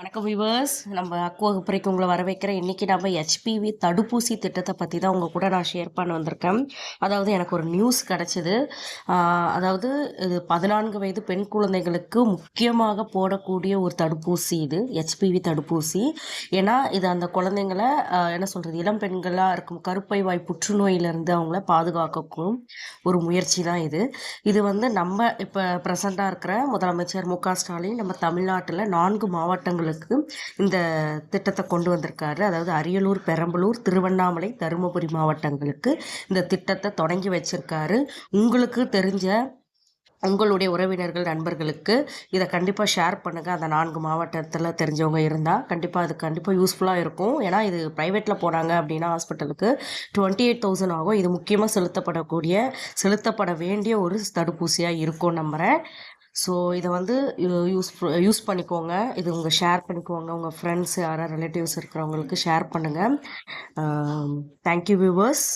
வணக்கம் விவர்ஸ் நம்ம அக்கு வகுப்பறைக்கு உங்களை வரவேற்கிற இன்னைக்கு நம்ம ஹெச்பிவி தடுப்பூசி திட்டத்தை பற்றி தான் உங்கள் கூட நான் ஷேர் பண்ண வந்திருக்கேன். அதாவது எனக்கு ஒரு நியூஸ் கிடச்சிது. அதாவது இது பதினான்கு வயது பெண் குழந்தைகளுக்கு முக்கியமாக போடக்கூடிய ஒரு தடுப்பூசி இது ஹெச்பிவி தடுப்பூசி. ஏன்னா இது அந்த குழந்தைங்கள என்ன சொல்கிறது இளம் பெண்களாக இருக்கும் கருப்பை வாய் புற்றுநோயிலிருந்து அவங்கள பாதுகாக்கக்கும் ஒரு முயற்சி தான் இது. இது வந்து நம்ம இப்போ ப்ரெசண்ட்டாக இருக்கிற முதலமைச்சர் மு க ஸ்டாலின் நம்ம தமிழ்நாட்டில் நான்கு மாவட்டங்கள் மாவட்டங்களுக்கு இந்த திட்டத்தை கொண்டு வந்திருக்காரு. அதாவது அரியலூர் பெரம்பலூர் திருவண்ணாமலை தருமபுரி மாவட்டங்களுக்கு இந்த திட்டத்தை தொடங்கி வச்சிருக்காரு. உங்களுக்கு தெரிஞ்ச உங்களுடைய உறவினர்கள் நண்பர்களுக்கு இதை கண்டிப்பாக ஷேர் பண்ணுங்கள் அந்த நான்கு மாவட்டத்தில் தெரிஞ்சவங்க இருந்தால் கண்டிப்பாக அது கண்டிப்பாக யூஸ்ஃபுல்லாக இருக்கும். ஏன்னா இது ப்ரைவேட்டில் போனாங்க அப்படின்னா ஹாஸ்பிட்டலுக்கு டுவெண்ட்டி எயிட் தௌசண்ட் ஆகும். இது முக்கியமாக செலுத்தப்படக்கூடிய செலுத்தப்பட வேண்டிய ஒரு தடுப்பூசியாக இருக்கும் நம்புகிறேன் ஸோ இதை வந்து யூஸ் யூஸ் பண்ணிக்கோங்க. இது உங்கள் ஷேர் பண்ணிக்கோங்க. உங்கள் ஃப்ரெண்ட்ஸ் யாராவது ரிலேட்டிவ்ஸ் இருக்கிறவங்களுக்கு ஷேர் பண்ணுங்கள் தேங்க்யூ வியூவர்ஸ்